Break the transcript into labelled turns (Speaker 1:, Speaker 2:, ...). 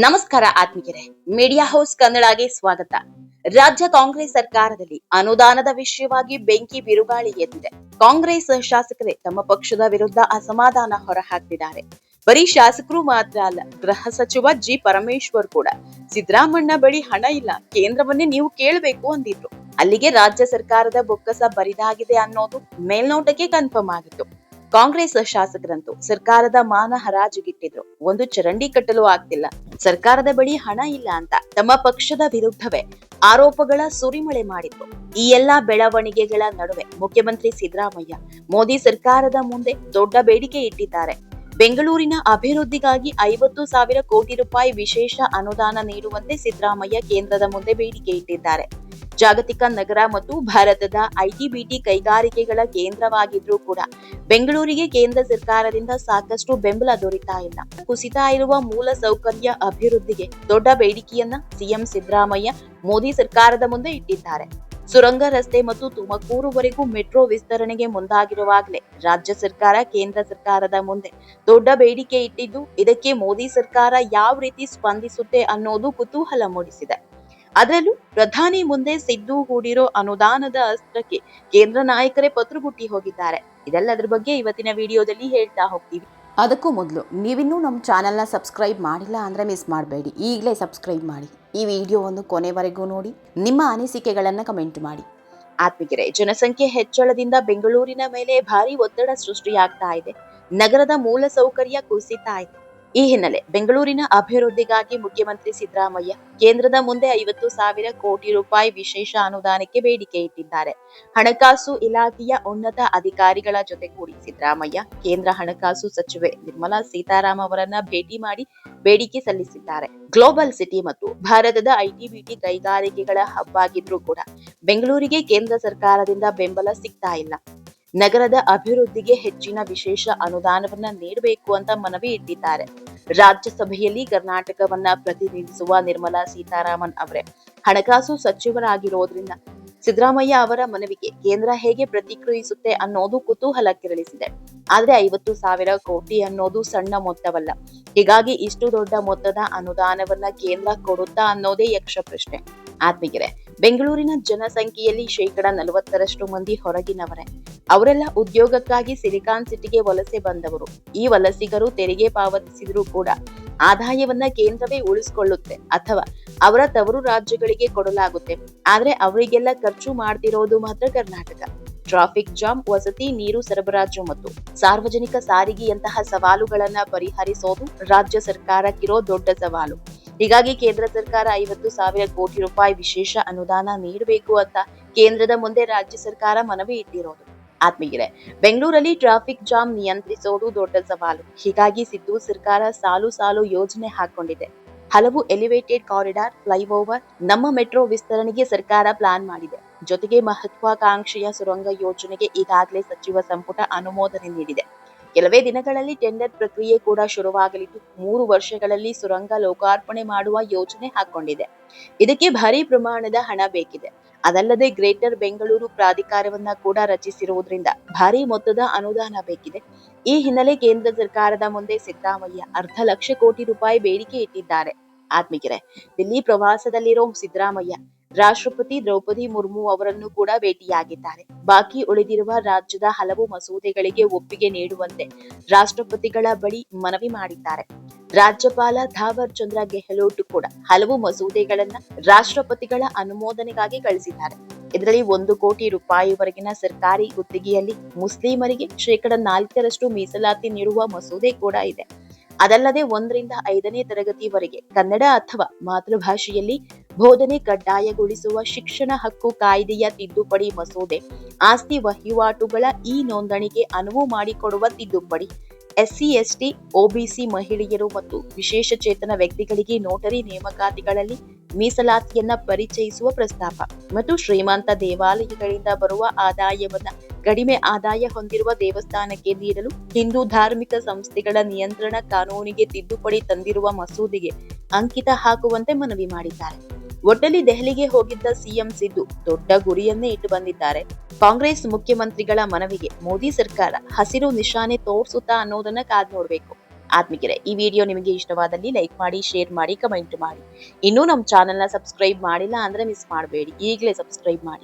Speaker 1: ನಮಸ್ಕಾರ ಆತ್ಮೀಯರೇ media house ಕನ್ನಡಗೆ ಸ್ವಾಗತ. ರಾಜ್ಯ ಕಾಂಗ್ರೆಸ್ ಸರ್ಕಾರದಲ್ಲಿ ಅನುದಾನದ ವಿಷಯವಾಗಿ ಬೆಂಕಿ ಬಿರುಗಾಳಿ ಎದ್ದಿದೆ. ಕಾಂಗ್ರೆಸ್ ಶಾಸಕರೇ ತಮ್ಮ ಪಕ್ಷದ ವಿರುದ್ಧ ಅಸಮಾಧಾನ ಹೊರಹಾಕಿದ್ದಾರೆ. ಬರೀ ಶಾಸಕರು ಮಾತ್ರ ಅಲ್ಲ, ಗೃಹ ಸಚಿವ ಜಿ. ಪರಮೇಶ್ವರ್ ಕೂಡ. ಸಿದ್ದರಾಮಣ್ಣ ಬಳಿ ಹಣ ಇಲ್ಲ, ಕೇಂದ್ರವನ್ನೇ ನೀವು ಕೇಳಬೇಕು ಅಂದಿದ್ರು. ಅಲ್ಲಿಗೆ ರಾಜ್ಯ ಸರ್ಕಾರದ ಬೊಕ್ಕಸ ಬರಿದಾಗಿದೆ ಅನ್ನೋದು ಮೇಲ್ನೋಟಕ್ಕೆ ಕನ್ಫರ್ಮ್ ಆಗಿತ್ತು. ಕಾಂಗ್ರೆಸ್ ಶಾಸಕರಂತೂ ಸರ್ಕಾರದ ಮಾನ ಹರಾಜುಗಿಟ್ಟಿದ್ರು. ಒಂದು ಚರಂಡಿ ಕಟ್ಟಲು ಆಗ್ತಿಲ್ಲ. ಸರ್ಕಾರದ ಬಳಿ ಹಣ ಇಲ್ಲ ಅಂತ ತಮ್ಮ ಪಕ್ಷದ ವಿರುದ್ಧವೇ ಆರೋಪಗಳ ಸುರಿಮಳೆ ಮಾಡಿದ್ರು ಈ ಎಲ್ಲಾ ಬೆಳವಣಿಗೆಗಳ ನಡುವೆ ಮುಖ್ಯಮಂತ್ರಿ ಸಿದ್ದರಾಮಯ್ಯ ಮೋದಿ ಸರ್ಕಾರದ ಮುಂದೆ ದೊಡ್ಡ ಬೇಡಿಕೆ ಇಟ್ಟಿದ್ದಾರೆ. ಬೆಂಗಳೂರಿನ ಅಭಿವೃದ್ಧಿಗಾಗಿ ಐವತ್ತು ಸಾವಿರ ಕೋಟಿ ರೂಪಾಯಿ ವಿಶೇಷ ಅನುದಾನ ನೀಡುವಂತೆ ಸಿದ್ದರಾಮಯ್ಯ ಕೇಂದ್ರದ ಮುಂದೆ ಬೇಡಿಕೆ ಇಟ್ಟಿದ್ದಾರೆ. ಜಾಗತಿಕ ನಗರ ಮತ್ತು ಭಾರತದ ಐಟಿ ಬಿಟಿ ಕೈಗಾರಿಕೆಗಳ ಕೇಂದ್ರವಾಗಿದ್ರೂ ಕೂಡ ಬೆಂಗಳೂರಿಗೆ ಕೇಂದ್ರ ಸರ್ಕಾರದಿಂದ ಸಾಕಷ್ಟು ಬೆಂಬಲ ದೊರೀತಾ ಇಲ್ಲ. ಕುಸಿತ ಇರುವ ಮೂಲ ಸೌಕರ್ಯ ಅಭಿವೃದ್ಧಿಗೆ ದೊಡ್ಡ ಬೇಡಿಕೆಯನ್ನ ಸಿಎಂ ಸಿದ್ದರಾಮಯ್ಯ ಮೋದಿ ಸರ್ಕಾರದ ಮುಂದೆ ಇಟ್ಟಿದ್ದಾರೆ. ಸುರಂಗ ರಸ್ತೆ ಮತ್ತು ತುಮಕೂರುವರೆಗೂ ಮೆಟ್ರೋ ವಿಸ್ತರಣೆಗೆ ಮುಂದಾಗಿರುವಾಗಲೇ ರಾಜ್ಯ ಸರ್ಕಾರ, ಕೇಂದ್ರ ಸರ್ಕಾರದ ಮುಂದೆ ದೊಡ್ಡ ಬೇಡಿಕೆ ಇಟ್ಟಿದ್ದು, ಇದಕ್ಕೆ ಮೋದಿ ಸರ್ಕಾರ ಯಾವ ರೀತಿ ಸ್ಪಂದಿಸುತ್ತೆ ಅನ್ನೋದು ಕುತೂಹಲ ಮೂಡಿಸಿದೆ. ಅದರಲ್ಲೂ ಪ್ರಧಾನಿ ಮುಂದೆ ಸಿದ್ದು ಹೂಡಿರೋ ಅನುದಾನದ ಅಸ್ತ್ರಕ್ಕೆ ಕೇಂದ್ರ ನಾಯಕರೇ ಪತ್ರ ಬುಟ್ಟಿ ಹೋಗಿದ್ದಾರೆ. ಇದೆಲ್ಲದರ ಬಗ್ಗೆ ಇವತ್ತಿನ ವಿಡಿಯೋದಲ್ಲಿ ಹೇಳ್ತಾ ಹೋಗ್ತೀವಿ.
Speaker 2: ಅದಕ್ಕೂ ಮೊದಲು, ನೀವಿನ್ನೂ ನಮ್ಮ ಚಾನಲ್ನ ಸಬ್ಸ್ಕ್ರೈಬ್ ಮಾಡಿಲ್ಲ ಅಂದರೆ ಮಿಸ್ ಮಾಡಬೇಡಿ. ಈಗಲೇ ಸಬ್ಸ್ಕ್ರೈಬ್ ಮಾಡಿ. ಈ ವಿಡಿಯೋವನ್ನು ಕೊನೆವರೆಗೂ ನೋಡಿ. ನಿಮ್ಮ ಅನಿಸಿಕೆಗಳನ್ನು ಕಮೆಂಟ್ ಮಾಡಿ.
Speaker 1: ಆತ್ಮಿಗೆರೆ ಜನಸಂಖ್ಯೆ ಹೆಚ್ಚಳದಿಂದ ಬೆಂಗಳೂರಿನ ಮೇಲೆ ಭಾರಿ ಒತ್ತಡ ಸೃಷ್ಟಿಯಾಗ್ತಾ ಇದೆ. ನಗರದ ಮೂಲ ಸೌಕರ್ಯ ಕುಸಿತಾ ಇದೆ. ಈ ಹಿನ್ನೆಲೆ ಬೆಂಗಳೂರಿನ ಅಭಿವೃದ್ಧಿಗಾಗಿ ಮುಖ್ಯಮಂತ್ರಿ ಸಿದ್ದರಾಮಯ್ಯ ಕೇಂದ್ರದ ಮುಂದೆ ಐವತ್ತು ಸಾವಿರ ಕೋಟಿ ರೂಪಾಯಿ ವಿಶೇಷ ಅನುದಾನಕ್ಕೆ ಬೇಡಿಕೆ ಇಟ್ಟಿದ್ದಾರೆ. ಹಣಕಾಸು ಇಲಾಖೆಯ ಉನ್ನತ ಅಧಿಕಾರಿಗಳ ಜೊತೆಗೂಡಿ ಸಿದ್ದರಾಮಯ್ಯ ಕೇಂದ್ರ ಹಣಕಾಸು ಸಚಿವೆ ನಿರ್ಮಲಾ ಸೀತಾರಾಮ್ ಅವರನ್ನ ಭೇಟಿ ಮಾಡಿ ಬೇಡಿಕೆ ಸಲ್ಲಿಸಿದ್ದಾರೆ. ಗ್ಲೋಬಲ್ ಸಿಟಿ ಮತ್ತು ಭಾರತದ ಐಟಿ ಬಿಟಿ ಕೈಗಾರಿಕೆಗಳ ಹಬ್ ಆಗಿದ್ರೂ ಕೂಡ ಬೆಂಗಳೂರಿಗೆ ಕೇಂದ್ರ ಸರ್ಕಾರದಿಂದ ಬೆಂಬಲ ಸಿಗ್ತಾ ಇಲ್ಲ. ನಗರದ ಅಭಿವೃದ್ಧಿಗೆ ಹೆಚ್ಚಿನ ವಿಶೇಷ ಅನುದಾನವನ್ನ ನೀಡಬೇಕು ಅಂತ ಮನವಿ ಇಟ್ಟಿದ್ದಾರೆ. ರಾಜ್ಯಸಭೆಯಲ್ಲಿ ಕರ್ನಾಟಕವನ್ನ ಪ್ರತಿನಿಧಿಸುವ ನಿರ್ಮಲಾ ಸೀತಾರಾಮನ್ ಅವರೇ. ಹಣಕಾಸು ಸಚಿವರಾಗಿರೋದ್ರಿಂದ ಸಿದ್ದರಾಮಯ್ಯ ಅವರ ಮನವಿಗೆ ಕೇಂದ್ರ ಹೇಗೆ ಪ್ರತಿಕ್ರಿಯಿಸುತ್ತೆ ಅನ್ನೋದು ಕುತೂಹಲ ಕೆರಳಿಸಿದೆ ಆದ್ರೆ ಐವತ್ತು ಸಾವಿರ ಕೋಟಿ ಅನ್ನೋದು ಸಣ್ಣ ಮೊತ್ತವಲ್ಲ. ಹೀಗಾಗಿ ಇಷ್ಟು ದೊಡ್ಡ ಮೊತ್ತದ ಅನುದಾನವನ್ನ ಕೇಂದ್ರ ಕೊಡುತ್ತಾ ಅನ್ನೋದೇ ಯಕ್ಷ ಪ್ರಶ್ನೆ ಆತ್ಮೀಗೆರೆ ಬೆಂಗಳೂರಿನ ಜನಸಂಖ್ಯೆಯಲ್ಲಿ ಶೇಕಡ ನಲವತ್ತರಷ್ಟು ಮಂದಿ ಹೊರಗಿನವರೇ. ಅವರೆಲ್ಲ ಉದ್ಯೋಗಕ್ಕಾಗಿ ಸಿಲಿಕಾನ್ ಸಿಟಿಗೆ ವಲಸೆ ಬಂದವರು. ಈ ವಲಸಿಗರು ತೆರಿಗೆ ಪಾವತಿಸಿದರೂ ಕೂಡ ಆದಾಯವನ್ನ ಕೇಂದ್ರವೇ ಉಳಿಸಿಕೊಳ್ಳುತ್ತೆ ಅಥವಾ ಅವರ ತವರು ರಾಜ್ಯಗಳಿಗೆ ಕೊಡಲಾಗುತ್ತೆ. ಆದ್ರೆ ಅವರಿಗೆಲ್ಲ ಖರ್ಚು ಮಾಡ್ತಿರೋದು ಮಾತ್ರ ಕರ್ನಾಟಕ. ಟ್ರಾಫಿಕ್ ಜಾಮ್, ವಸತಿ, ನೀರು ಸರಬರಾಜು ಮತ್ತು ಸಾರ್ವಜನಿಕ ಸಾರಿಗೆಯಂತಹ ಸವಾಲುಗಳನ್ನ ಪರಿಹರಿಸೋದು ರಾಜ್ಯ ಸರ್ಕಾರಕ್ಕಿರೋ ದೊಡ್ಡ ಸವಾಲು. ಹೀಗಾಗಿ ಕೇಂದ್ರ ಸರ್ಕಾರ ಐವತ್ತು ಸಾವಿರ ಕೋಟಿ ರೂಪಾಯಿ ವಿಶೇಷ ಅನುದಾನ ನೀಡಬೇಕು ಅಂತ ಕೇಂದ್ರದ ಮುಂದೆ ರಾಜ್ಯ ಸರ್ಕಾರ ಮನವಿ ಇಟ್ಟಿರೋದು. ಆತ್ಮೀಯರೇ, ಬೆಂಗಳೂರಲ್ಲಿ ಟ್ರಾಫಿಕ್ ಜಾಮ್ ನಿಯಂತ್ರಿಸೋದು ದೊಡ್ಡ ಸವಾಲು. ಹೀಗಾಗಿ ಸಿದ್ದು ಸರ್ಕಾರ ಸಾಲು ಸಾಲು ಯೋಜನೆ ಹಾಕೊಂಡಿದೆ ಹಲವು ಎಲಿವೇಟೆಡ್ ಕಾರಿಡಾರ್, ಫ್ಲೈಓವರ್ ನಮ್ಮ ಮೆಟ್ರೋ ವಿಸ್ತರಣೆಗೆ ಸರ್ಕಾರ ಪ್ಲಾನ್ ಮಾಡಿದೆ. ಜೊತೆಗೆ ಮಹತ್ವಾಕಾಂಕ್ಷೆಯ ಸುರಂಗ ಯೋಜನೆಗೆ ಈಗಾಗಲೇ ಸಚಿವ ಸಂಪುಟ ಅನುಮೋದನೆ ನೀಡಿದೆ. ಕೆಲವೇ ದಿನಗಳಲ್ಲಿ ಟೆಂಡರ್ ಪ್ರಕ್ರಿಯೆ ಕೂಡ ಶುರುವಾಗಲಿದ್ದು, ಮೂರು ವರ್ಷಗಳಲ್ಲಿ ಸುರಂಗ ಲೋಕಾರ್ಪಣೆ ಮಾಡುವ ಯೋಜನೆ ಹಾಕೊಂಡಿದೆ ಇದಕ್ಕೆ ಭಾರಿ ಪ್ರಮಾಣದ ಹಣ ಬೇಕಿದೆ. ಅದಲ್ಲದೆ ಗ್ರೇಟರ್ ಬೆಂಗಳೂರು ಪ್ರಾಧಿಕಾರವನ್ನ ಕೂಡ ರಚಿಸಿರುವುದರಿಂದ ಭಾರಿ ಮೊತ್ತದ ಅನುದಾನ ಬೇಕಿದೆ. ಈ ಹಿನ್ನೆಲೆ ಕೇಂದ್ರ ಸರ್ಕಾರದ ಮುಂದೆ ಸಿದ್ದರಾಮಯ್ಯ ಅರ್ಧ ಲಕ್ಷ ಕೋಟಿ ರೂಪಾಯಿ ಬೇಡಿಕೆ ಇಟ್ಟಿದ್ದಾರೆ. ಆತ್ಮೀಗೆರೆ ದಿಲ್ಲಿ ಪ್ರವಾಸದಲ್ಲಿರೋ ಸಿದ್ದರಾಮಯ್ಯ ರಾಷ್ಟ್ರಪತಿ ದ್ರೌಪದಿ ಮುರ್ಮು ಅವರನ್ನು ಕೂಡ ಭೇಟಿಯಾಗಿದ್ದಾರೆ. ಬಾಕಿ ಉಳಿದಿರುವ ರಾಜ್ಯದ ಹಲವು ಮಸೂದೆಗಳಿಗೆ ಒಪ್ಪಿಗೆ ನೀಡುವಂತೆ ರಾಷ್ಟ್ರಪತಿಗಳ ಬಳಿ ಮನವಿ ಮಾಡಿದ್ದಾರೆ. ರಾಜ್ಯಪಾಲ ಥಾವರ್ ಚಂದ್ರ ಗೆಹ್ಲೋಟ್ ಕೂಡ ಹಲವು ಮಸೂದೆಗಳನ್ನ ರಾಷ್ಟ್ರಪತಿಗಳ ಅನುಮೋದನೆಗಾಗಿ ಕಳಿಸಿದ್ದಾರೆ. ಇದರಲ್ಲಿ ಒಂದು ಕೋಟಿ ರೂಪಾಯಿವರೆಗಿನ ಸರ್ಕಾರಿ ಗುತ್ತಿಗೆಯಲ್ಲಿ ಮುಸ್ಲಿಮರಿಗೆ ಶೇಕಡ ನಾಲ್ಕರಷ್ಟು ಮೀಸಲಾತಿ ನೀಡುವ ಮಸೂದೆ ಕೂಡ ಇದೆ. ಅದಲ್ಲದೆ ಒಂದರಿಂದ ಐದನೇ ತರಗತಿವರೆಗೆ ಕನ್ನಡ ಅಥವಾ ಮಾತೃಭಾಷೆಯಲ್ಲಿ ಬೋಧನೆ ಕಡ್ಡಾಯಗೊಳಿಸುವ ಶಿಕ್ಷಣ ಹಕ್ಕು ಕಾಯ್ದೆಯ ತಿದ್ದುಪಡಿ ಮಸೂದೆ. ಆಸ್ತಿ ವಹಿವಾಟುಗಳ ಈ ನೋಂದಣಿಗೆ ಅನುವು ಮಾಡಿಕೊಡುವ ತಿದ್ದುಪಡಿ. ಎಸ್ಸಿ, ಎಸ್ಟಿ, ಒಬಿಸಿ ಮಹಿಳೆಯರು ಮತ್ತು ವಿಶೇಷಚೇತನ ವ್ಯಕ್ತಿಗಳಿಗೆ ನೋಟರಿ ನೇಮಕಾತಿಗಳಲ್ಲಿ ಮೀಸಲಾತಿಯನ್ನ ಪರಿಚಯಿಸುವ ಪ್ರಸ್ತಾಪ. ಮತ್ತು ಶ್ರೀಮಂತ ದೇವಾಲಯಗಳಿಂದ ಬರುವ ಆದಾಯವನ್ನ ಕಡಿಮೆ ಆದಾಯ ಹೊಂದಿರುವ ದೇವಸ್ಥಾನಕ್ಕೆ ನೀಡಲು ಹಿಂದೂ ಧಾರ್ಮಿಕ ಸಂಸ್ಥೆಗಳ ನಿಯಂತ್ರಣ ಕಾನೂನಿಗೆ ತಿದ್ದುಪಡಿ ತಂದಿರುವ ಮಸೂದೆಗೆ ಅಂಕಿತ ಹಾಕುವಂತೆ ಮನವಿ ಮಾಡಿದ್ದಾರೆ. ಒಟ್ಟಲ್ಲಿ ದೆಹಲಿಗೆ ಹೋಗಿದ್ದ ಸಿಎಂ ಸಿದ್ದು ದೊಡ್ಡ ಗುರಿಯನ್ನೇ ಇಟ್ಟು ಬಂದಿದ್ದಾರೆ. ಕಾಂಗ್ರೆಸ್ ಮುಖ್ಯಮಂತ್ರಿಗಳ ಮನವಿಗೆ ಮೋದಿ ಸರ್ಕಾರ ಹಸಿರು ನಿಶಾನೆ ತೋರ್ಸುತ್ತಾ ಅನ್ನೋದನ್ನ ಕಾದ್ ನೋಡ್ಬೇಕು. ಆತ್ಮಿಕರೆ, ಈ ವಿಡಿಯೋ ನಿಮಗೆ ಇಷ್ಟವಾದಲ್ಲಿ ಲೈಕ್ ಮಾಡಿ, ಶೇರ್ ಮಾಡಿ, ಕಮೆಂಟ್ ಮಾಡಿ. ಇನ್ನೂ ನಮ್ಮ ಚಾನೆಲ್ನ ಸಬ್ಸ್ಕ್ರೈಬ್ ಮಾಡಿಲ್ಲ ಅಂದ್ರೆ ಮಿಸ್ ಮಾಡಬೇಡಿ. ಈಗಲೇ ಸಬ್ಸ್ಕ್ರೈಬ್ ಮಾಡಿ.